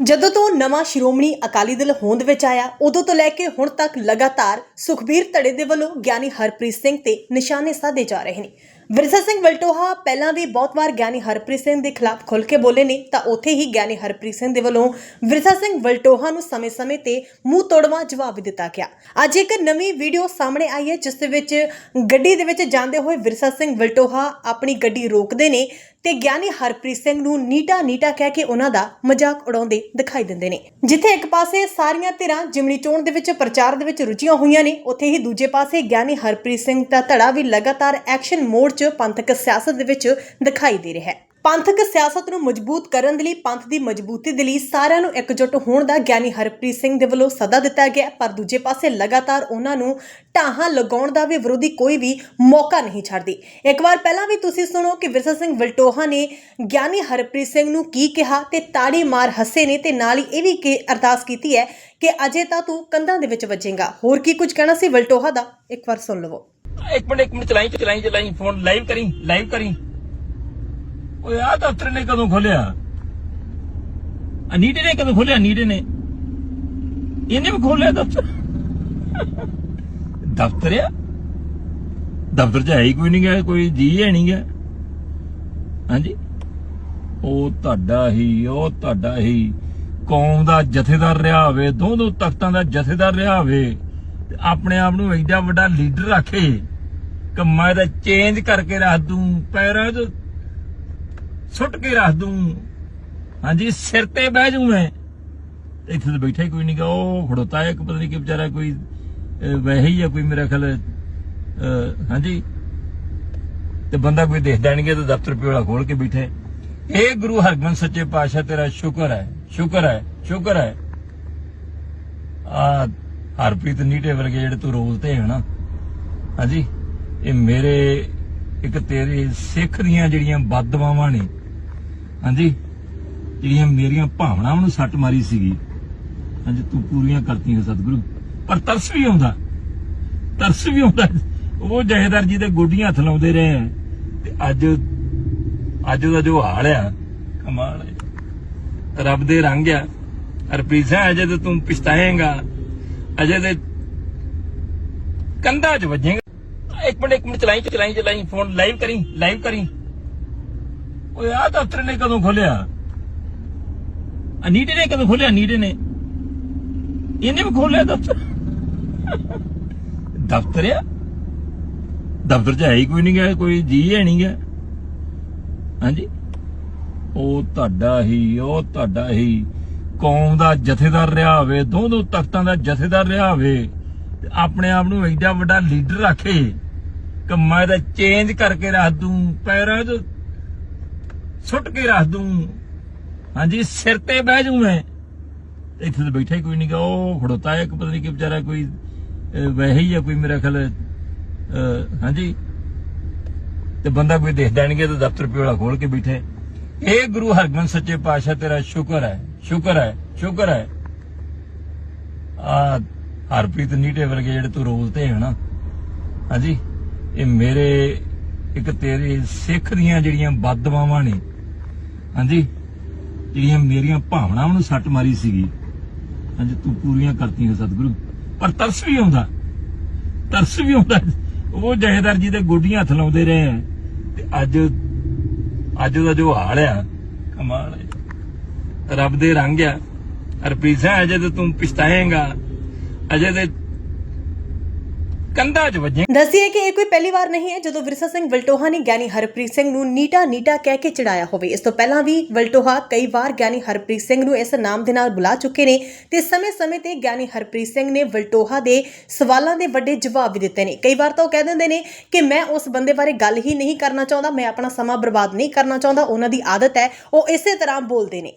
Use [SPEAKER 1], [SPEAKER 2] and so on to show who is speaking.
[SPEAKER 1] ਜਦੋਂ ਤੋਂ ਨਵਾਂ ਸ਼੍ਰੋਮਣੀ ਅਕਾਲੀ ਦਲ ਹੋਂਦ ਵਿੱਚ ਆਇਆ, ਉਦੋਂ ਤੋਂ ਲੈ ਕੇ ਹੁਣ ਤੱਕ ਲਗਾਤਾਰ ਸੁਖਬੀਰ ਧੜੇ ਦੇ ਵੱਲੋਂ ਗਿਆਨੀ ਹਰਪ੍ਰੀਤ ਸਿੰਘ ਤੇ ਨਿਸ਼ਾਨੇ ਸਾਧੇ ਜਾ ਰਹੇ ਨੇ। ਵਿਰਸਾ ਸਿੰਘ ਵਲਟੋਹਾ ਪਹਿਲਾਂ ਵੀ ਬਹੁਤ ਵਾਰ ਗਿਆਨੀ ਹਰਪ੍ਰੀਤ ਸਿੰਘ ਦੇ ਖਿਲਾਫ ਖੁੱਲ ਕੇ ਬੋਲੇ ਨੇ, ਤਾਂ ਉੱਥੇ ਹੀ ਗਿਆਨੀ ਹਰਪ੍ਰੀਤ ਸਿੰਘ ਦੇ ਵੱਲੋਂ ਵਿਰਸਾ ਸਿੰਘ ਵਲਟੋਹਾ ਨੂੰ ਸਮੇਂ-ਸਮੇਂ ਤੇ ਮੂੰਹ ਤੋੜਵਾ ਜਵਾਬ ਵੀ ਦਿੱਤਾ ਗਿਆ। ਅੱਜ ਇੱਕ ਨਵੀਂ ਵੀਡੀਓ ਸਾਹਮਣੇ ਆਈ ਹੈ, ਜਿਸ ਦੇ ਵਿੱਚ ਗੱਡੀ ਦੇ ਵਿੱਚ ਜਾਂਦੇ ਹੋਏ ਵਿਰਸਾ ਸਿੰਘ ਵਲਟੋਹਾ ਆਪਣੀ ਗੱਡੀ ਰੋਕਦੇ ਨੇ ਤੇ ਗਿਆਨੀ ਹਰਪ੍ਰੀਤ ਸਿੰਘ ਨੂੰ ਨੀਟਾ ਨੀਟਾ ਕਹਿ ਕੇ ਉਹਨਾਂ ਦਾ ਮਜ਼ਾਕ ਉਡਾਉਂਦੇ ਦਿਖਾਈ ਦਿੰਦੇ ਨੇ। ਜਿੱਥੇ ਇੱਕ ਪਾਸੇ ਸਾਰੀਆਂ ਧਿਰਾਂ ਜਿਮਨੀ ਚੋਣ ਦੇ ਵਿੱਚ ਪ੍ਰਚਾਰ ਦੇ ਵਿੱਚ ਰੁਚੀਆਂ ਹੋਈਆਂ ਨੇ, ਉੱਥੇ ਹੀ ਦੂਜੇ ਪਾਸੇ ਗਿਆਨੀ ਹਰਪ੍ਰੀਤ ਸਿੰਘ ਦਾ ਧੜਾ ਵੀ ਲਗਾਤਾਰ ਐਕਸ਼ਨ ਮੋਡ 'ਚ ਪੰਥਕ ਸਿਆਸਤ ਦੇ ਵਿੱਚ ਦਿਖਾਈ ਦੇ ਰਿਹਾ ਹੈ। ਪੰਥਕ ਸਿਆਸਤ ਨੂੰ ਮਜ਼ਬੂਤ ਕਰਨ ਦੇ ਲਈ ਪੰਥ ਦੀ ਮਜ਼ਬੂਤੀ ਦੇ ਲਈ ਸਾਰਿਆਂ ਨੂੰ ਇਕਜੁੱਟ ਹੋਣ ਦਾ ਗਿਆਨੀ ਹਰਪ੍ਰੀਤ ਸਿੰਘ ਦੇ ਵੱਲੋਂ ਸੱਦਾ ਦਿੱਤਾ ਗਿਆ ਪਰ ਦੂਜੇ ਪਾਸੇ ਲਗਾਤਾਰ ਉਹਨਾਂ ਨੂੰ ਢਾਹਾਂ ਲਗਾਉਣ ਦਾ ਵੀ ਵਿਰੋਧੀ ਕੋਈ ਵੀ ਮੌਕਾ ਨਹੀਂ ਛੱਡਦੀ। ਇੱਕ ਵਾਰ ਪਹਿਲਾਂ ਵੀ ਤੁਸੀਂ ਸੁਣੋ ਕਿ ਵਿਰਸਾ ਸਿੰਘ ਵਲਟੋਹਾ ਨੇ ਗਿਆਨੀ ਹਰਪ੍ਰੀਤ ਸਿੰਘ ਨੂੰ ਕੀ ਕਿਹਾ ਤੇ ਤਾੜੀ ਮਾਰ ਹੱਸੇ ਨੇ ਤੇ ਨਾਲ ਹੀ ਇਹ ਵੀ ਕਿ ਅਰਦਾਸ ਕੀਤੀ ਹੈ ਕਿ ਅਜੇ ਤਾਂ ਤੂੰ ਕੰਧਾਂ ਦੇ ਵਿੱਚ ਵੱਜੇਗਾ। ਹੋਰ ਕੀ ਕੁਝ ਕਹਿਣਾ ਸੀ ਵਲਟੋਹਾ ਦਾ? ਇੱਕ ਵਾਰ ਸੁਣ ਲਵੋ।
[SPEAKER 2] ਇੱਕ ਮਿੰਟ ਇੱਕ ਮਿੰਟ ਚਲਾਈ ਚਲਾਈ ਚਲਾਈ, ਫੋਨ ਲਾਈਵ ਕਰੀ ਲਾਈਵ ਕਰੀ। ਓਏ ਆ ਦਫ਼ਤਰ ਨੇ ਕਦੋਂ ਖੋਲਿਆ? ਅਨੀਟੇ ਨੇ ਕਦੋਂ ਖੋਲਿਆ? ਨੀਟੇ ਨੇ। ਇਹਨੇ ਵੀ ਖੋਲਿਆ ਦਫ਼ਤਰ। ਦਫ਼ਤਰ ਆ? ਦਫ਼ਤਰ ਚ ਹੈ ਹੀ ਕੋਈ ਨਹੀਂ ਗਿਆ ਕੋਈ ਜੀ ਹੈ ਨਹੀਂ ਗਿਆ ਹਾਂਜੀ? ਉਹ ਤੁਹਾਡਾ ਹੀ, ਉਹ ਤੁਹਾਡਾ ਹੀ। ਕੌਮ ਦਾ ਜਥੇਦਾਰ ਰਿਹਾ ਹੋਵੇ ਦੋ ਦੋ ਤਖਤਾਂ ਦਾ ਜਥੇਦਾਰ ਰਿਹਾ ਹੋਵੇ। ਆਪਣੇ ਆਪ ਨੂੰ ਐਡਾ ਵੱਡਾ ਲੀਡਰ ਰੱਖੇ ਕਿ ਮੈਂ ਤਾਂ ਚੇਂਜ ਕਰਕੇ ਰੱਖ ਦੂੰ ਪੈਰਾਂ 'ਚ ਸੁੱਟ ਕੇ ਰੱਖ ਦੂੰ। ਹਾਂਜੀ ਸਿਰ ਤੇ ਬਹਿ ਜੂ ਮੈਂ। ਇੱਥੇ ਤਾਂ ਬੈਠਾ ਹੀ ਕੋਈ ਨਹੀਂਗਾ ਉਹ ਖੜੋਤਾ ਇੱਕ ਪਤਾ ਨਹੀਂ ਕਿ ਵਿਚਾਰਾ ਕੋਈ ਅਹ, ਵੈਸੇ ਹੀ ਆ ਕੋਈ ਮੇਰਾ ਖਿਆਲ ਹਾਂਜੀ। ਤੇ ਬੰਦਾ ਕੋਈ ਦੇਖਦਾ ਨਹੀਂ ਕਿ ਤੇ ਦਫ਼ਤਰ ਪਿਓਲਾ ਖੋਲ ਕੇ ਬੈਠੇ ਇਹ ਗੁਰੂ ਹਰਗੋਬਿੰਦ ਸੱਚੇ ਪਾਤਸ਼ਾਹ ਤੇਰਾ ਸ਼ੁਕਰ ਹੈ ਸ਼ੁਕਰ ਹੈ ਸ਼ੁਕਰ ਹੈ। ਆ ਹਰਪ੍ਰੀਤ ਨੀਟੇ ਵਰਗੇ ਜਿਹੜੇ ਤੂੰ ਰੋਲ ਤੇ ਹੈ ਨਾ ਹਾਂਜੀ? ਇਹ ਮੇਰੇ ਇੱਕ ਤੇਰੇ ਸਿੱਖ ਦੀਆਂ ਜਿਹੜੀਆਂ ਬਦਦੁਆਵਾਂ ਨੇ, ਹਾਂਜੀ? ਜਿਹੜੀਆਂ ਮੇਰੀਆਂ ਭਾਵਨਾਵਾਂ ਨੂੰ ਸੱਟ ਮਾਰੀ ਸੀਗੀ। ਹਾਂਜੀ, ਤੂੰ ਪੂਰੀਆਂ ਕਰਤੀਆਂ ਸਤਿਗੁਰੂ। ਪਰ ਤਰਸ ਵੀ ਆਉਂਦਾ। ਤਰਸ ਵੀ ਆਉਂਦਾ। ਉਹ ਜਹੇਦਾਰ ਜੀ ਦੇ ਗੋਡੀਆਂ ਹੱਥ ਲਾਉਂਦੇ ਰਹੇ ਆ। ਤੇ ਅੱਜ ਅੱਜ ਦਾ ਜੋ ਹਾਲ ਆ, ਕਮਾਲ ਹੈ। ਰੱਬ ਦੇ ਰੰਗ ਆ। ਹਰਪ੍ਰੀਤ ਸਿੰਘ ਅਜੇ ਤੂੰ ਪਛਤਾਏਗਾ ਅਜੇ ਤੇ ਕੰਧਾਂ 'ਚ ਵੱਜੇਗਾ। ਇੱਕ ਮਿੰਟ ਇੱਕ ਮਿੰਟ, ਚਲਾਈ ਚਲਾਈ ਚਲਾਈ। ਫੋਨ ਲਾਈਵ ਕਰੀ ਲਾਈਵ ਕਰੀ। ਓਏ ਆ ਦਫ਼ਤਰ ਨੇ ਕਦੋਂ ਖੋਲਿਆ? ਅਨੀਟੇ ਨੇ ਕਦੋਂ ਖੋਲਿਆ? ਅਨੀਟੇ ਨੇ। ਇਹਨੇ ਵੀ ਖੋਲਿਆ ਦਫ਼ਤਰ। ਦਫ਼ਤਰ ਆ? ਦਫ਼ਤਰ ਚ ਹੈ ਹੀ ਕੋਈ ਨਹੀਂ ਗਿਆ ਕੋਈ ਜੀ ਹੈ ਨਹੀਂ ਗਿਆ ਹਾਂਜੀ? ਉਹ ਤੁਹਾਡਾ ਹੀ, ਉਹ ਤੁਹਾਡਾ ਹੀ। ਕੌਮ ਦਾ ਜਥੇਦਾਰ ਰਿਹਾ ਹੋਵੇ ਦੋ ਦੋ ਤਖਤਾਂ ਦਾ ਜਥੇਦਾਰ ਰਿਹਾ ਹੋਵੇ, ਤੇ ਆਪਣੇ ਆਪ ਨੂੰ ਐਡਾ ਵੱਡਾ ਲੀਡਰ ਰੱਖੇ ਕਿ ਮੈਂ ਤਾਂ ਚੇਂਜ ਕਰਕੇ ਰੱਖ ਦੂੰ, ਪੈਰਾਂ 'ਚ ਸੁੱਟ ਕੇ ਰੱਖ ਦੂੰ। ਹਾਂਜੀ, ਸਿਰ ਤੇ ਬਹਿ ਜੂ ਮੈਂ। ਇੱਥੇ ਤਾਂ ਬੈਠਾ ਹੀ ਕੋਈ ਨਹੀਂਗਾ ਉਹ ਖੜੋਤਾ ਇੱਕ, ਪਤਾ ਨਹੀਂ ਕਿ ਵਿਚਾਰਾ ਕੋਈ ਵੈਸੇ ਹੀ ਆ ਕੋਈ ਮੇਰਾ ਖਿਆਲ ਹਾਂਜੀ। ਤੇ ਬੰਦਾ ਕੋਈ ਦੇਖਦਾ ਨਹੀਂ ਕਿ ਤੇ ਦਫ਼ਤਰ ਪਿਓਲਾ ਖੋਲ ਕੇ ਬੈਠੇ ਇਹ ਗੁਰੂ ਹਰਗੋਬਿੰਦ ਸੱਚੇ ਪਾਤਸ਼ਾਹ, ਤੇਰਾ ਸ਼ੁਕਰ ਹੈ ਸ਼ੁਕਰ ਹੈ ਸ਼ੁਕਰ ਹੈ। ਆ ਹਰਪ੍ਰੀਤ ਨੀਟੇ ਵਰਗੇ ਜਿਹੜੇ ਤੂੰ ਰੋਜ਼ ਹੈ ਨਾ ਹਾਂਜੀ, ਇਹ ਮੇਰੇ ਇੱਕ ਤੇਰੇ ਸਿੱਖ ਦੀਆਂ ਜਿਹੜੀਆਂ ਬਦਦੁਆਵਾਂ ਨੇ, ਹਾਂਜੀ, ਜਿਹੜੀਆਂ ਮੇਰੀਆਂ ਭਾਵਨਾਵਾਂ ਨੂੰ ਸੱਟ ਮਾਰੀ ਸੀਗੀ। ਹਾਂਜੀ, ਤੂੰ ਪੂਰੀਆਂ ਕਰਤੀਆਂ ਸਤਿਗੁਰੂ। ਪਰ ਤਰਸ ਵੀ ਆਉਂਦਾ, ਤਰਸ ਵੀ ਆਉਂਦਾ। ਉਹ ਜਹੇਦਾਰ ਜੀ ਦੇ ਗੋਡੀਆਂ ਹੱਥ ਲਾਉਂਦੇ ਰਹੇ ਆ। ਤੇ ਅੱਜ ਅੱਜ ਦਾ ਜੋ ਹਾਲ ਆ। ਕਮਾਲ ਹੈ ਰੱਬ ਦੇ ਰੰਗ ਆ। ਹਰਪ੍ਰੀਤ ਸਿੰਘ, ਅਜੇ ਤੇ ਤੂੰ ਪਛਤਾਏਗਾ। ਅਜੇ ਤੇ ਕੰਧਾਂ 'ਚ ਵੱਜੇ।
[SPEAKER 1] ਦੱਸਿਏ ਕਿ ਇਹ ਕੋਈ ਪਹਿਲੀ ਵਾਰ ਨਹੀਂ ਹੈ ਜਦੋਂ ਵਿਰਸਾ ਸਿੰਘ ਵਲਟੋਹਾ ਨੇ ਗਿਆਨੀ ਹਰਪ੍ਰੀਤ ਸਿੰਘ ਨੂੰ ਨੀਟਾ ਨੀਟਾ ਕਹਿ ਕੇ ਚੜਾਇਆ ਹੋਵੇ। ਇਸ ਤੋਂ ਪਹਿਲਾਂ ਵੀ ਵਲਟੋਹਾ ਕਈ ਵਾਰ ਗਿਆਨੀ ਹਰਪ੍ਰੀਤ ਸਿੰਘ ਨੂੰ ਇਸ ਨਾਮ ਦੇ ਨਾਲ ਬੁਲਾ ਚੁੱਕੇ ਨੇ ਤੇ ਸਮੇਂ-ਸਮੇਂ ਤੇ ਗਿਆਨੀ ਹਰਪ੍ਰੀਤ ਸਿੰਘ ਨੇ ਵਲਟੋਹਾ ਦੇ ਸਵਾਲਾਂ ਦੇ ਵੱਡੇ ਜਵਾਬ ਵੀ ਦਿੱਤੇ ਨੇ। ਕਈ ਵਾਰ ਤਾਂ ਉਹ ਕਹਿ ਦਿੰਦੇ ਨੇ ਕਿ ਮੈਂ ਉਸ ਬੰਦੇ ਬਾਰੇ ਗੱਲ ਹੀ ਨਹੀਂ ਕਰਨਾ ਚਾਹੁੰਦਾ, ਮੈਂ ਆਪਣਾ ਸਮਾਂ ਬਰਬਾਦ ਨਹੀਂ ਕਰਨਾ ਚਾਹੁੰਦਾ, ਉਹਨਾਂ ਦੀ ਆਦਤ ਹੈ, ਉਹ ਇਸੇ ਤਰ੍ਹਾਂ ਬੋਲਦੇ ਨੇ।